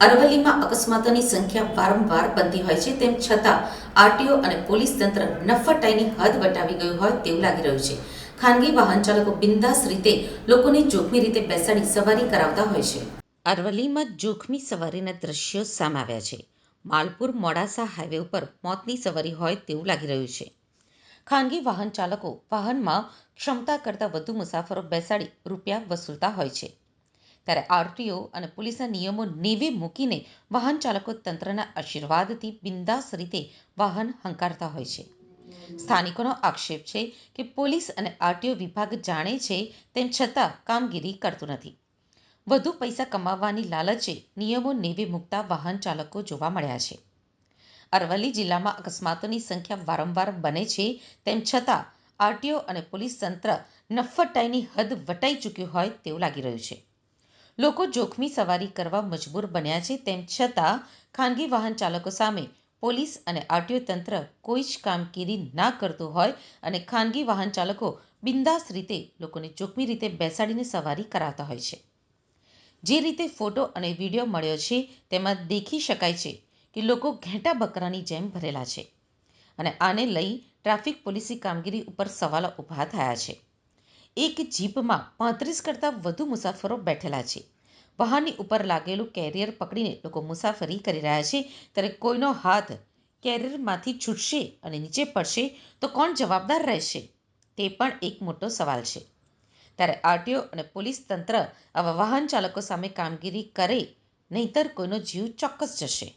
અરવલ્લીમાં અકસ્માતોની સંખ્યા વારંવાર બનતી હોય છે, તેમ છતાં આરટીઓ અને પોલીસ તંત્ર નફટાઈની હદ વટાવી ગયું હોય તેવું લાગી રહ્યું છે. ખાનગી વાહન ચાલકો બિંદાસ રીતે લોકોને જોખમી રીતે બેસાડી સવારી કરાવતા હોય છે. અરવલ્લીમાં જોખમી સવારીના દ્રશ્યો સામે આવ્યા છે. માલપુર મોડાસા હાઈવે ઉપર મોતની સવારી હોય તેવું લાગી રહ્યું છે. ખાનગી વાહન ચાલકો વાહનમાં ક્ષમતા કરતાં વધુ મુસાફરો બેસાડી રૂપિયા વસૂલતા હોય છે. ત્યારે આરટીઓ અને પોલીસના નિયમો નેવે મૂકીને વાહન ચાલકો તંત્રના આશીર્વાદથી બિંદાસ રીતે વાહન હંકારતા હોય છે. સ્થાનિકોનો આક્ષેપ છે કે પોલીસ અને આરટીઓ વિભાગ જાણે છે તેમ છતાં કામગીરી કરતું નથી. વધુ પૈસા કમાવવાની લાલચે નિયમો નેવે મૂકતા વાહન ચાલકો જોવા મળ્યા છે. અરવલ્લી જિલ્લામાં અકસ્માતોની સંખ્યા વારંવાર બને છે તેમ છતાં આરટીઓ અને પોલીસ તંત્ર નફ્ફટાઈની હદ વટાઈ ચૂક્યું હોય તેવું લાગી રહ્યું છે. લોકો જોખમી સવારી કરવા મજબૂર બન્યા છે, તેમ છતાં ખાનગી વાહન ચાલકો સામે પોલીસ અને આરટીઓ તંત્ર કોઈ જ કામગીરી ના કરતું હોય અને ખાનગી વાહન ચાલકો બિંદાસ રીતે લોકોને જોખમી રીતે બેસાડીને સવારી કરાવતા હોય છે. જે રીતે ફોટો અને વીડિયો મળ્યો છે, તેમાં દેખી શકાય છે કે લોકો ઘેંટા બકરાની જેમ ભરેલા છે અને આને લઈ ટ્રાફિક પોલીસની કામગીરી ઉપર સવાલો ઊભા થયા છે. એક જીપમાં પાંત્રીસ કરતાં વધુ મુસાફરો બેઠેલા છે. વાહનની ઉપર લાગેલું કેરિયર પકડીને લોકો મુસાફરી કરી રહ્યા છે. ત્યારે કોઈનો હાથ કેરિયરમાંથી છૂટશે અને નીચે પડશે તો કોણ જવાબદાર રહેશે? તે પણ એક મોટો સવાલ છે. ત્યારે આરટીઓ અને પોલીસ તંત્ર આવા વાહન ચાલકો સામે કામગીરી કરે, નહીતર કોઈનો જીવ ચોક્કસ જશે.